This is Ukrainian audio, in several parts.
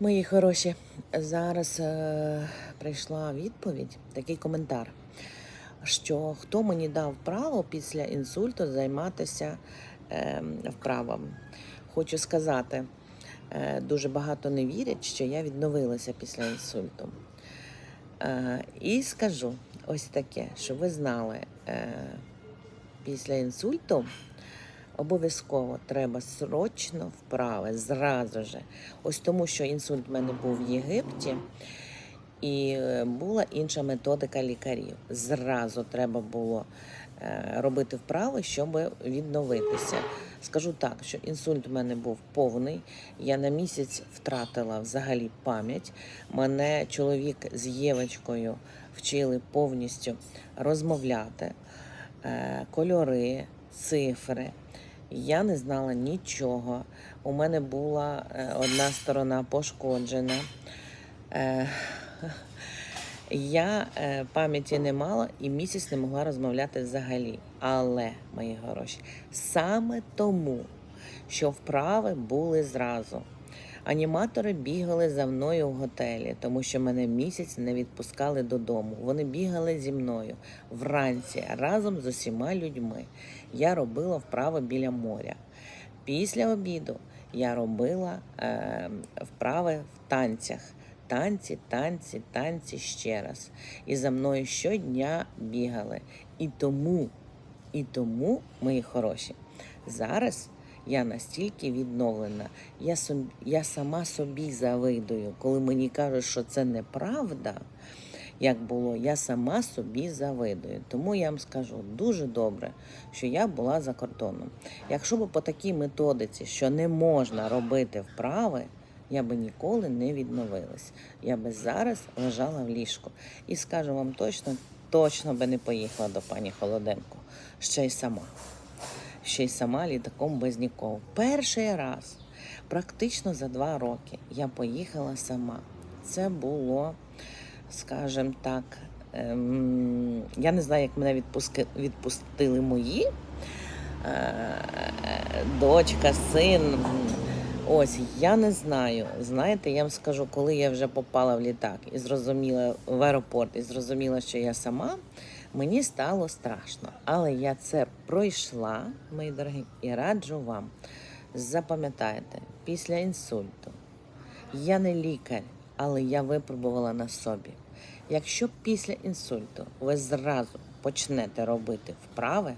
Мої хороші, зараз е, прийшла відповідь, такий коментар, що хто мені дав право після інсульту займатися е, вправами. Хочу сказати, е, дуже багато не вірять, що я відновилася після інсульту. Е, і скажу ось таке, що ви знали, е, після інсульту обов'язково треба срочно вправи, зразу же. Ось тому, що інсульт в мене був в Єгипті, і е, була інша методика лікарів. Зразу треба було е, робити вправи, щоб відновитися. Скажу так, що інсульт в мене був повний. Я на місяць втратила взагалі пам'ять. Мене чоловік з Євочкою вчили повністю розмовляти, е, кольори, цифри. Я не знала нічого. У мене була е, одна сторона пошкоджена. Е, Я е, пам'яті не мала і місяць не могла розмовляти взагалі. Але, мої хороші, саме тому, що вправи були зразу. Аніматори бігали за мною в готелі, тому що мене місяць не відпускали додому. Вони бігали зі мною вранці разом з усіма людьми. Я робила вправи біля моря. Після обіду я робила е, вправи в танцях. Танці, танці, танці ще раз. І за мною щодня бігали. І тому, і тому, мої хороші, зараз я настільки відновлена. Я, соб, я сама собі завидую, коли мені кажуть, що це неправда, як було, я сама собі завидую. Тому я вам скажу дуже добре, що я була за кордоном. Якщо б по такій методиці, що не можна робити вправи, я би ніколи не відновилась. Я би зараз лежала в ліжку. І скажу вам точно, точно би не поїхала до пані Холоденко. Ще й сама. Ще й сама літаком без нікого. Перший раз, практично за два роки, я поїхала сама. Це було, скажімо так, ем, я не знаю, як мене відпустили мої. Е, дочка, син. Ось я не знаю. Знаєте, я вам скажу, коли я вже попала в літак і зрозуміла в аеропорт і зрозуміла, що я сама, мені стало страшно. Але я це пройшла, мої дорогі, і раджу вам. Запам'ятайте, після інсульту я не лікар, але я випробувала на собі. Якщо після інсульту ви зразу почнете робити вправи,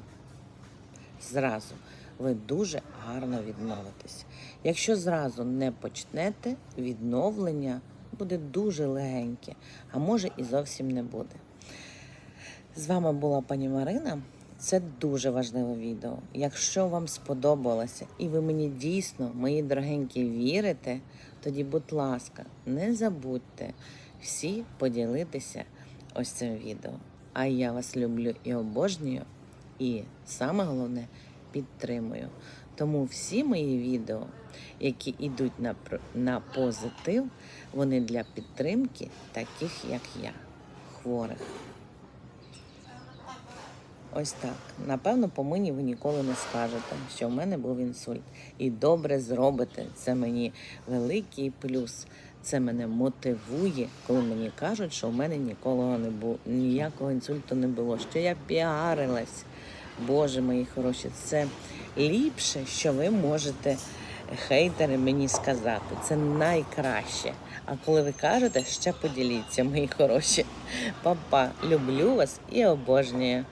зразу ви дуже гарно відновитесь. Якщо зразу не почнете, відновлення буде дуже легеньке, а може і зовсім не буде. З вами була пані Марина. Це дуже важливе відео. Якщо вам сподобалося і ви мені дійсно, мої дорогенькі, вірите, тоді, будь ласка, не забудьте всі поділитися ось цим відео. А я вас люблю і обожнюю, і саме головне підтримую. Тому всі мої відео, які йдуть на, на позитив, вони для підтримки таких, як я, хворих. Ось так. Напевно, по мені ви ніколи не скажете, що в мене був інсульт. І добре зробите. Це мені великий плюс. Це мене мотивує, коли мені кажуть, що в мене ніколи не було ніякого інсульту не було. Що я піарилась. Боже мої хороші, це ліпше, що ви можете хейтери мені сказати. Це найкраще. А коли ви кажете, ще поділіться, мої хороші. Папа, люблю вас і обожнюю.